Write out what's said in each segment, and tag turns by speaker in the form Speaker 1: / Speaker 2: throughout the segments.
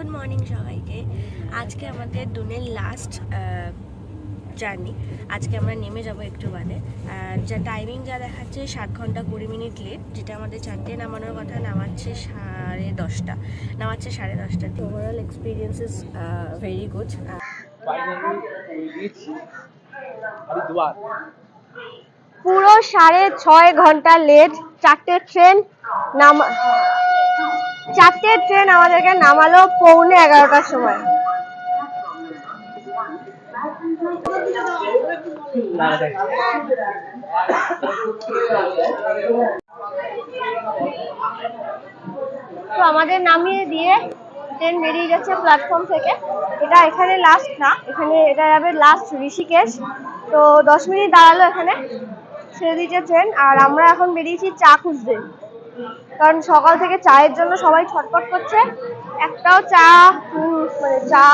Speaker 1: Good morning সবাইকে। আজকে আমাদের দুনের লাস্ট জার্নি আজকে আমরা নেমে যাব একটু বাদে। যা টাইমিং যা দেখাচ্ছে সাত ঘণ্টা কুড়ি মিনিট লেট যেটা আমাদের চারটে নামানোর কথা নামাচ্ছে সাড়ে দশটা। নামাচ্ছে সাড়ে দশটা overall experience is very good
Speaker 2: পুরো সাড়ে ছয় ঘণ্টা লেট চারটে ট্রেন নামা ট্রেন আমাদেরকে নামালো পৌনে এগারোটার সময়। তো আমাদের নামিয়ে দিয়ে ট্রেন বেরিয়ে গেছে প্ল্যাটফর্ম থেকে। এটা এখানে লাস্ট না, এখানে এটা যাবে লাস্ট ঋষিকেশ। তো দশ মিনিট দাঁড়াল এখানে। ছেড়ে দিয়েছে ট্রেন আর আমরা এখন বেরিয়েছি চা খুঁজতে। কারণ সকাল থেকে চায়ের জন্য সবাই ছটফট করছে। একটাও চা মানে চা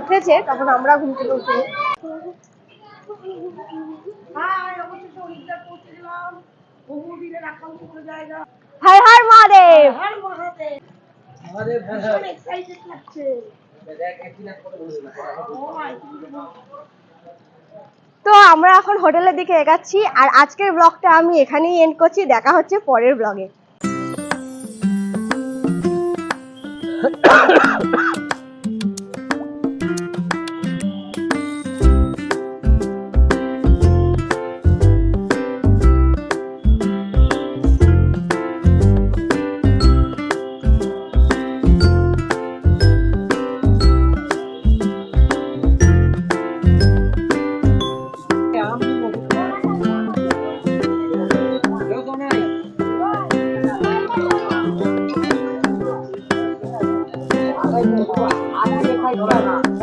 Speaker 2: উঠেছে তখন আমরা ঘুম থেকে উঠি হর হর মহাদেব!
Speaker 3: আমাদের দেখ একদিন এক কথা বলছিলাম
Speaker 2: তো আমরা এখন হোটেলের দিকে এগাচ্ছি, আর আজকের ব্লগটা আমি এখানেই এন্ড করছি, দেখা হচ্ছে পরের ব্লগে। 快结束了啊那就快了